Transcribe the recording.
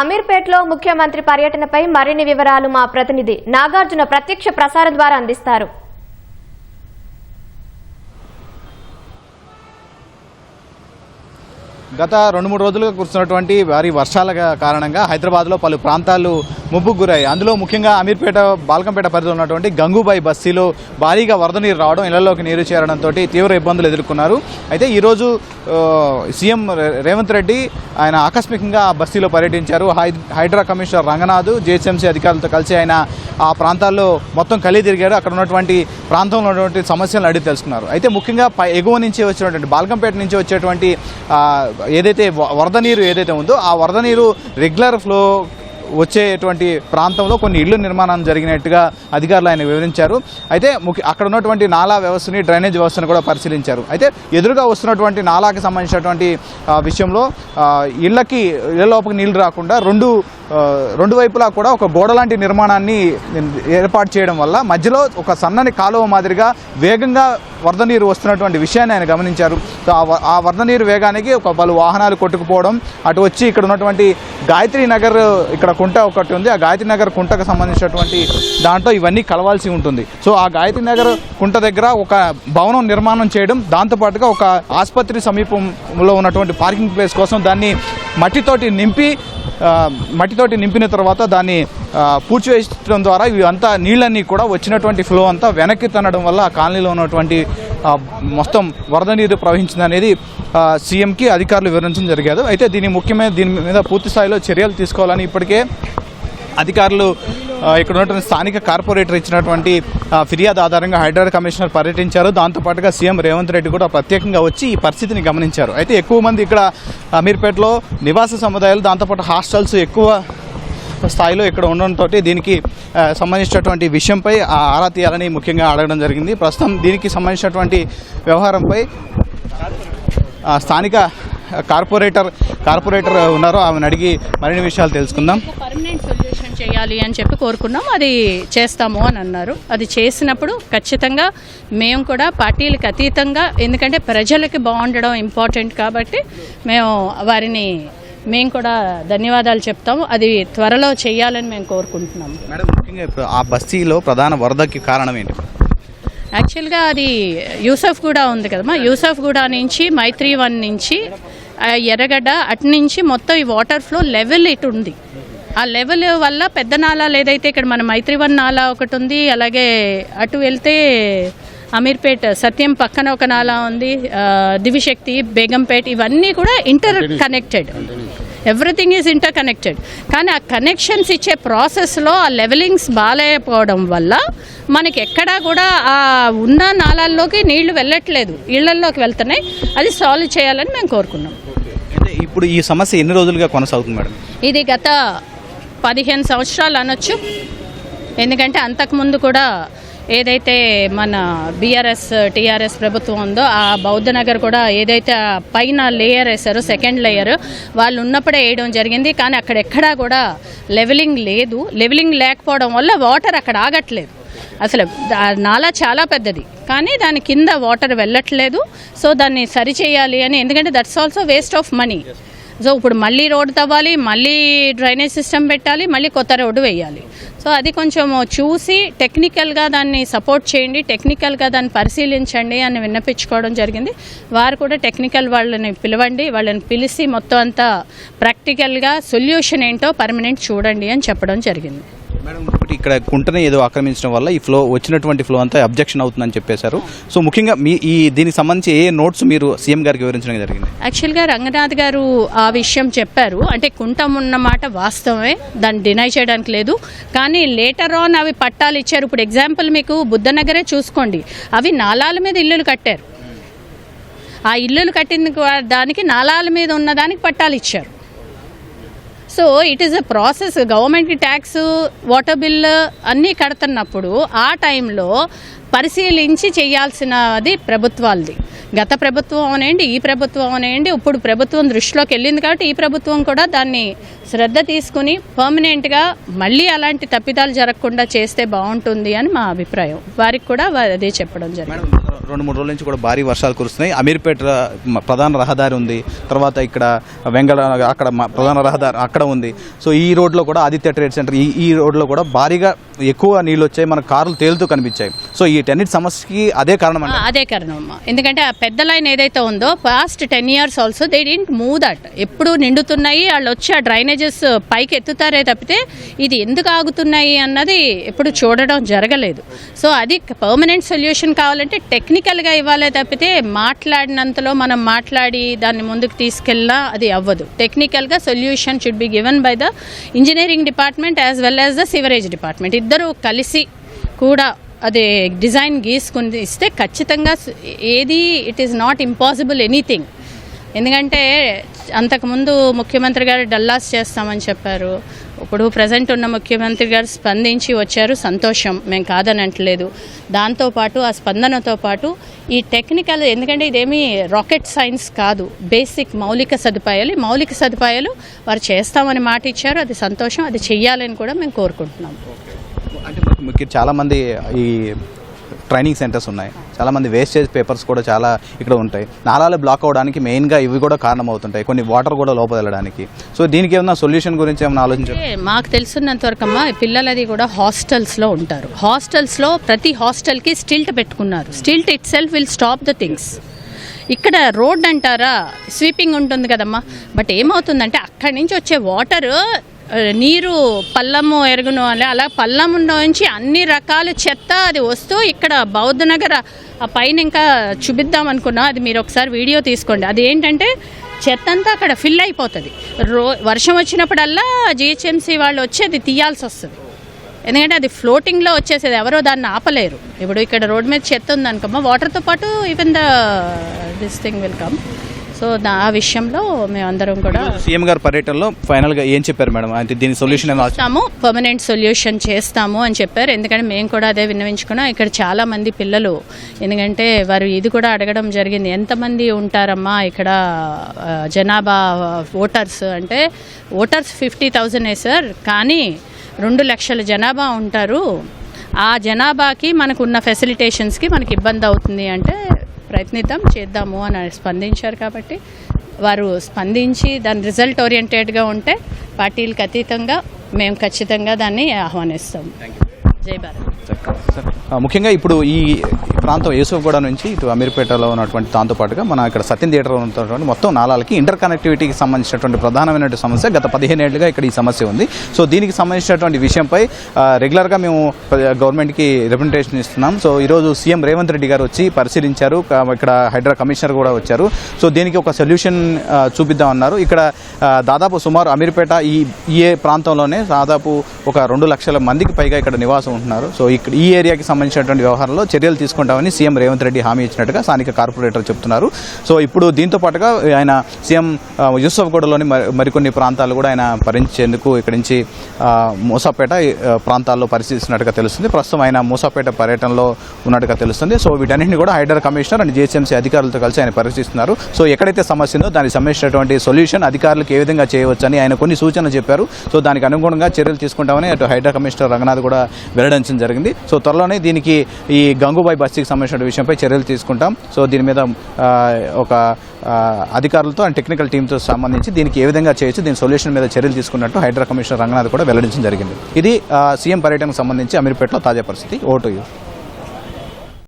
అమీర్పేట్లో ముఖ్యమంత్రి పర్యటనపై మరిన్ని వివరాలు మా ప్రతినిధి నాగార్జున ప్రత్యక్ష ప్రసారం ద్వారా అందిస్తారు. గత రెండు మూడు రోజులుగా కురుస్తున్నటువంటి భారీ వర్షాల కారణంగా హైదరాబాద్లో పలు ప్రాంతాలు ముప్పుకు గురయ్యాయి. అందులో ముఖ్యంగా అమీర్పేట బాల్కంపేట పరిధిలో ఉన్నటువంటి గంగూబాయి బస్తీలో భారీగా వరద నీరు రావడం ఇళ్ళలోకి నీరు చేరడంతో తీవ్ర ఇబ్బందులు ఎదుర్కొన్నారు. అయితే ఈరోజు సీఎం రేవంత్ రెడ్డి ఆయన ఆకస్మికంగా ఆ బస్తీలో పర్యటించారు. హై- హైడ్రా కమిషనర్ రంగనాథ్ జేహెచ్ఎంసీ అధికారులతో కలిసి ఆయన ఆ ప్రాంతాల్లో మొత్తం కలిగి తిరిగారు. అక్కడ ఉన్నటువంటి ప్రాంతంలో ఉన్నటువంటి సమస్యలను అడిగి తెలుసుకున్నారు. అయితే ముఖ్యంగా పై ఎగువ నుంచి వచ్చినటువంటి బాల్కంపేట నుంచి వచ్చేటువంటి ఏదైతే వ- వరద నీరు ఏదైతే ఉందో ఆ వరద నీరు రెగ్యులర్ ఫ్లో వచ్చేటువంటి ప్రాంతంలో కొన్ని ఇళ్ళు నిర్మాణం జరిగినట్టుగా అధికారులు ఆయన వివరించారు. అయితే ముఖ్య అక్కడ ఉన్నటువంటి నాలా వ్యవస్థని డ్రైనేజ్ వ్యవస్థను కూడా పరిశీలించారు. అయితే ఎదురుగా వస్తున్నటువంటి నాలాకి సంబంధించినటువంటి విషయంలో ఇళ్ళకి ఇళ్ళ లోపలికి నీళ్ళు రాకుండా రెండు రెండు వైపులా కూడా ఒక గోడ లాంటి నిర్మాణాన్ని ఏర్పాటు చేయడం వల్ల మధ్యలో ఒక సన్నని కాలువ మాదిరిగా వేగంగా వరద నీరు వస్తున్నటువంటి విషయాన్ని ఆయన గమనించారు. సో ఆ వ- వరద నీరు వేగానికి ఒక పలు వాహనాలు కొట్టుకుపోవడం అటు వచ్చి ఇక్కడ ఉన్నటువంటి గాయత్రి నగర్ ఇక్కడ కుంట ఒకటి ఉంది. ఆ గాయత్రి నగర్ కుంటకు సంబంధించినటువంటి దాంట్లో ఇవన్నీ కలవాల్సి ఉంటుంది. సో ఆ గాయత్రి నగర్ కుంట దగ్గర ఒక భవనం నిర్మాణం చేయడం దాంతోపాటుగా ఒక ఆసుపత్రి సమీపంలో ఉన్నటువంటి పార్కింగ్ ప్లేస్ కోసం దాన్ని మట్టితోటి నింపి మట్టితోటి నింపిన తర్వాత దాన్ని ఆ, పూడ్చివేయడం ద్వారా ఇవి అంతా నీళ్ళన్నీ కూడా వచ్చినటువంటి ఫ్లో అంతా వెనక్కి తనడం వల్ల ఆ కాలనీలో ఉన్నటువంటి మొత్తం వరద నీరు ప్రవహించింది అనేది సీఎంకి అధికారులు వివరించడం జరిగాదు అయితే దీని ముఖ్యమైన దీని మీద పూర్తి స్థాయిలో చర్యలు తీసుకోవాలని ఇప్పటికే అధికారులు ఇక్కడ ఉన్నటువంటి స్థానిక కార్పొరేటర్ ఇచ్చినటువంటి ఫిర్యాదు ఆధారంగా హైదరాబాద్ కమిషనర్ పర్యటించారు. దాంతోపాటుగా సీఎం రేవంత్ రెడ్డి కూడా ప్రత్యేకంగా వచ్చి ఈ పరిస్థితిని గమనించారు. అయితే ఎక్కువ మంది ఇక్కడ అమీర్పేటలో నివాస సముదాయాలు దాంతోపాటు హాస్టల్స్ ఎక్కువ స్థాయిలో ఇక్కడ ఉండడంతో దీనికి సంబంధించినటువంటి విషయంపై ఆరా తీయాలని ముఖ్యంగా అడగడం జరిగింది. ప్రస్తుతం దీనికి సంబంధించినటువంటి వ్యవహారంపై ఆ, స్థానిక కార్పొరేటర్ కార్పొరేటర్ ఉన్నారో ఆమెను అడిగి మరిన్ని విషయాలు తెలుసుకుందాం. పర్మనెంట్ సొల్యూషన్ చేయాలి అని చెప్పి కోరుకున్నాం. అది చేస్తాము అని అన్నారు. అది చేసినప్పుడు ఖచ్చితంగా మేము కూడా పార్టీలకు అతీతంగా ఎందుకంటే ప్రజలకి బాగుండడం ఇంపార్టెంట్ కాబట్టి మేము వారిని మేము కూడా ధన్యవాదాలు చెప్తాము. అది త్వరలో చేయాలని మేము కోరుకుంటున్నాము మేడం ముఖ్యంగా ఇప్పుడు ఆ బస్తీలో ప్రధాన వరదకి కారణం ఏంటి? యాక్చువల్గా అది యూసఫ్ కూడా ఉంది కదమ్మా. యూసఫ్ కూడా నుంచి మైత్రి వన్ నుంచి ఎర్రగడ్డ అటు నుంచి మొత్తం ఈ వాటర్ ఫ్లో లెవెల్ ఇటు ఉంది. ఆ లెవెల్ వల్ల పెద్ద నాలాలు ఏదైతే ఇక్కడ మన మైత్రి వన్ నాలా ఒకటి ఉంది అలాగే అటు వెళ్తే అమీర్పేట్ సత్యం పక్కన ఒక నాలా ఉంది దివిశక్తి బేగంపేట్ ఇవన్నీ కూడా interconnected everything is interconnected కానీ ఆ కనెక్షన్స్ ఇచ్చే ప్రాసెస్లో ఆ లెవెలింగ్స్ బాగాలేకపోవడం వల్ల మనకి ఎక్కడా కూడా ఆ ఉన్న నాళాల్లోకి నీళ్ళు వెళ్ళట్లేదు. ఇళ్ళల్లోకి వెళ్తున్నాయి. అది సాల్వ్ చేయాలని మేము కోరుకున్నాం. ఇప్పుడు ఈ సమస్య ఎన్ని రోజులుగా కొనసాగుతుంది మేడం? ఇది గత పదిహేను సంవత్సరాలు అనొచ్చు. ఎందుకంటే అంతకుముందు కూడా ఏదైతే మన బీఆర్ఎస్ టీఆర్ఎస్ ప్రభుత్వం ఉందో ఆ బౌద్ధ నగర్ కూడా ఏదైతే పైన లేయర్ వేశారో సెకండ్ లేయర్ వాళ్ళు ఉన్నప్పుడే వేయడం జరిగింది. కానీ అక్కడ ఎక్కడా కూడా లెవెలింగ్ లేదు. లెవెలింగ్ లేకపోవడం వల్ల వాటర్ అక్కడ ఆగట్లేదు. అసలు నాలా చాలా పెద్దది. కానీ దాని కింద వాటర్ వెళ్ళట్లేదు. సో దాన్ని సరిచేయాలి అని ఎందుకంటే that's also waste of money so ఇప్పుడు మళ్ళీ రోడ్డు తవ్వాలి మళ్ళీ డ్రైనేజ్ సిస్టమ్ పెట్టాలి మళ్ళీ కొత్త రోడ్డు వేయాలి. సో అది కొంచెం చూసి టెక్నికల్గా దాన్ని సపోర్ట్ చేయండి టెక్నికల్గా దాన్ని పరిశీలించండి అని విన్నపించుకోవడం జరిగింది. వారు కూడా టెక్నికల్ వాళ్ళని పిలవండి వాళ్ళని పిలిచి మొత్తం అంతా ప్రాక్టికల్గా సొల్యూషన్ ఏంటో పర్మనెంట్ చూడండి అని చెప్పడం జరిగింది. మేడం ఇక్కడ కుంటని ఏదో ఆక్రమించడం వల్ల ఈ ఫ్లో వచ్చినటువంటి ఫ్లో అంతా అబ్జెక్షన్ అవుతుందని చెప్పేశారు. సో ముఖ్యంగా మీ ఈ దీనికి సంబంధించి ఏ నోట్స్ మీరు సీఎం గారికి వివరించడం జరిగింది? యాక్చువల్గా రంగనాథ్ గారు ఆ విషయం చెప్పారు. అంటే కుంటం ఉన్నమాట వాస్తవమే దాన్ని డినై చేయడానికి లేదు. కానీ లేటర్ ఆన్ అవి పట్టాలు ఇచ్చారు. ఇప్పుడు ఎగ్జాంపుల్ మీకు బుద్ధనగరే చూసుకోండి. అవి నాలాల మీద ఇల్లులు కట్టారు. ఆ ఇల్లులు కట్టిన దానికి నాలాల మీద ఉన్న దానికి పట్టాలు ఇచ్చారు. So it is a process గవర్నమెంట్కి ట్యాక్స్ వాటర్ బిల్ అన్నీ కడుతున్నప్పుడు ఆ టైంలో పరిశీలించి చేయాల్సినది ప్రభుత్వాలది. గత ప్రభుత్వం అవనేయండి ఈ ప్రభుత్వం అవనేయండి ఇప్పుడు ప్రభుత్వం దృష్టిలోకి వెళ్ళింది కాబట్టి ఈ ప్రభుత్వం కూడా దాన్ని శ్రద్ధ తీసుకుని పర్మనెంట్గా మళ్ళీ అలాంటి తప్పిదాలు జరగకుండా చేస్తే బాగుంటుంది అని మా అభిప్రాయం. వారికి కూడా అదే చెప్పడం జరిగింది. రెండు మూడు రోజుల నుంచి కూడా భారీ వర్షాలు కురుస్తున్నాయి. అమీర్పేట ప్రధాన రహదారి ఉంది. తర్వాత ఇక్కడ వెంగళ అక్కడ ప్రధాన రహదారి అక్కడ ఉంది. సో ఈ రోడ్లో కూడా ఆదిత్య ట్రేడ్ సెంటర్ ఈ ఈ రోడ్లో కూడా భారీగా ఎక్కువ నీళ్ళు వచ్చాయి. మన కార్లు తేలుతూ కనిపించాయి. సో ఈ టెన్నిట్ సమస్యకి అదే కారణం అదే కారణం ఎందుకంటే పెద్ద లైన్ ఏదైతే ఉందో past ten years also they didn't move that ఎప్పుడు నిండుతున్నాయి వాళ్ళు వచ్చి ఆ డ్రైనేజెస్ పైకి ఎత్తుతారే తప్పితే ఇది ఎందుకు ఆగుతున్నాయి అన్నది ఎప్పుడు చూడడం జరగలేదు. సో అది పర్మనెంట్ సొల్యూషన్ కావాలంటే టెక్నికల్గా ఇవ్వాలే తప్పితే మాట్లాడినంతలో మనం మాట్లాడి దాన్ని ముందుకు తీసుకెళ్ళినా అది అవ్వదు. టెక్నికల్గా solution should be given by the engineering department as well as the sewerage department ఇద్దరు కలిసి కూడా అదే డిజైన్ గీసుకుని ఇస్తే ఖచ్చితంగా ఏది it is not impossible anything ఎందుకంటే అంతకుముందు ముఖ్యమంత్రి గారు డల్లాస్ చేస్తామని చెప్పారు. ఇప్పుడు ప్రజెంట్ ఉన్న ముఖ్యమంత్రి గారు స్పందించి వచ్చారు. సంతోషం. మేము కాదనట్లేదు దాంతోపాటు ఆ స్పందనతో పాటు ఈ టెక్నికల్ ఎందుకంటే ఇదేమీ రాకెట్ సైన్స్ కాదు. బేసిక్ మౌలిక సదుపాయాలు మౌలిక సదుపాయాలు వారు చేస్తామని మాట ఇచ్చారు. అది సంతోషం. అది చెయ్యాలని కూడా మేము కోరుకుంటున్నాం. అంటే చాలా మంది ఈ ట్రైనింగ్ సెంటర్స్ ఉన్నాయి. చాలా మంది వేస్టేజ్ పేపర్స్ కూడా చాలా ఇక్కడ ఉంటాయి. నాలాలు బ్లాక్ అవడానికి మెయిన్గా ఇవి కూడా కారణం అవుతుంటాయి కొన్ని వాటర్ కూడా లోపల వెళ్ళడానికి. సో దీనికి ఏమన్నా సొల్యూషన్ గురించి ఏమైనా ఆలోచించారు మాకు తెలుసున్నంత వరకు అమ్మా పిల్లలది కూడా హాస్టల్స్లో ఉంటారు. హాస్టల్స్లో ప్రతి హాస్టల్కి స్టిల్ట్ పెట్టుకున్నారు. Stilt itself will stop the things ఇక్కడ రోడ్ అంటారా? స్వీపింగ్ ఉంటుంది కదమ్మా. బట్ ఏమవుతుందంటే అక్కడి నుంచి వచ్చే వాటర్ నీరు పల్లము ఎరుగును అలా అలా పల్లము నుంచి అన్ని రకాల చెత్త అది వస్తూ ఇక్కడ బౌద్ధ నగర్ ఆ పైన ఇంకా చూపిద్దాం అనుకున్నా. అది మీరు ఒకసారి వీడియో తీసుకోండి. అది ఏంటంటే చెత్త అంతా అక్కడ ఫిల్ అయిపోతుంది. రో వర్షం వచ్చినప్పుడల్లా జిహెచ్ఎంసీ వాళ్ళు వచ్చి అది తీయాల్సి వస్తుంది. ఎందుకంటే అది ఫ్లోటింగ్లో వచ్చేసేది. ఎవరో దాన్ని ఆపలేరు. ఇప్పుడు ఇక్కడ రోడ్డు మీద చెత్త ఉందనుకోమా వాటర్తో పాటు even the this thing will come so ఆ విషయంలో మేమందరం కూడా సీఎం గారి పర్యటనలో ఫైనల్గా ఏం చెప్పారు మేడం? అంటే దీని సొల్యూషన్ చేస్తాము పర్మనెంట్ సొల్యూషన్ చేస్తాము అని చెప్పారు. ఎందుకంటే మేము కూడా అదే విన్నవించుకున్నాం. ఇక్కడ చాలా మంది పిల్లలు ఎందుకంటే వారు ఇది కూడా అడగడం జరిగింది. ఎంతమంది ఉంటారమ్మా ఇక్కడ జనాభా ఓటర్స్ అంటే ఓటర్స్ ఫిఫ్టీ థౌజండే సార్ కానీ రెండు లక్షల జనాభా ఉంటారు. ఆ జనాభాకి మనకున్న ఫెసిలిటేషన్స్కి మనకి ఇబ్బంది అవుతుంది అంటే ప్రయత్నిద్దాం చేద్దాము అని స్పందించారు కాబట్టి వారు స్పందించి దాని రిజల్ట్ ఓరియంటెడ్గా ఉంటే పార్టీలకు అతీతంగా మేము ఖచ్చితంగా దాన్ని ఆహ్వానిస్తాం. జై భారత్. ముఖ్యంగా ఇప్పుడు ఈ ప్రాంతం యూసుఫ్గూడ నుంచి ఇటు అమీర్పేటలో ఉన్నటువంటి దాంతో పాటుగా మన ఇక్కడ సత్యం థియేటర్ ఉన్నటువంటి మొత్తం నాలాలకి ఇంటర్ కనెక్టివిటీకి సంబంధించినటువంటి ప్రధానమైనటువంటి సమస్య గత పదిహేను ఏళ్ళుగా ఇక్కడ ఈ సమస్య ఉంది. సో దీనికి సంబంధించినటువంటి విషయంపై రెగ్యులర్గా మేము గవర్నమెంట్కి రిప్రజెంటేషన్ ఇస్తున్నాం. సో ఈరోజు సీఎం రేవంత్ రెడ్డి గారు వచ్చి పరిశీలించారు. ఇక్కడ హైడ్రా కమిషనర్ కూడా వచ్చారు. సో దీనికి ఒక సొల్యూషన్ చూపిద్దాం చూపిద్దామన్నారు. ఇక్కడ దాదాపు సుమారు అమీర్పేట ఈ ఏ ప్రాంతంలోనే దాదాపు ఒక రెండు లక్షల మందికి పైగా ఇక్కడ నివాసం ఉంటున్నారు. సో ఇక్కడ ఈ ఏరియాకి సంబంధించినటువంటి వ్యవహారంలో చర్యలు తీసుకుంటామని సీఎం రేవంత్ రెడ్డి హామీ ఇచ్చినట్టుగా స్థానిక కార్పొరేటర్ చెప్తున్నారు. సో ఇప్పుడు దీంతో పాటుగా ఆయన సీఎం యూసఫ్గూడలోని మరి మరికొన్ని ప్రాంతాలు కూడా ఆయన భరించేందుకు ఇక్కడి నుంచి మూసాపేట ప్రాంతాల్లో పరిశీలిస్తున్నట్టుగా తెలుస్తుంది. ప్రస్తుతం ఆయన మూసాపేట పర్యటనలో ఉన్నట్టుగా తెలుస్తుంది. సో వీటన్నింటిని కూడా హైడర్ కమిషనర్ అండ్ జిహెచ్ఎంసీ అధికారులతో కలిసి ఆయన పరిశీలిస్తున్నారు. సో ఎక్కడైతే సమస్య ఉందో దానికి సంబంధించినటువంటి సొల్యూషన్ అధికారులకు ఏ విధంగా చేయవచ్చని ఆయన కొన్ని సూచనలు చెప్పారు. సో దానికి అనుగుణంగా చర్యలు తీసుకుంటామని అటు హైడ్రా కమిషనర్ రంగనాథ్ కూడా వెల్లడించడం జరిగింది. సో త్వరలోనే దీనికి ఈ గంగూబాయి బస్తీకి సంబంధించిన విషయంపై చర్యలు తీసుకుంటాం. సో దీని మీద ఒక అధికారులతో అండ్ టెక్నికల్ టీంతో సంబంధించి దీనికి ఏ విధంగా చేయొచ్చు దీని సొల్యూషన్ మీద చర్యలు తీసుకున్నట్టు హైడ్రా కమిషనర్ రంగనాథ్ కూడా వెల్లడించడం జరిగింది. ఇది సీఎం పర్యటనకు సంబంధించి అమీర్పేటలో తాజా పరిస్థితి. ఓటు యూ.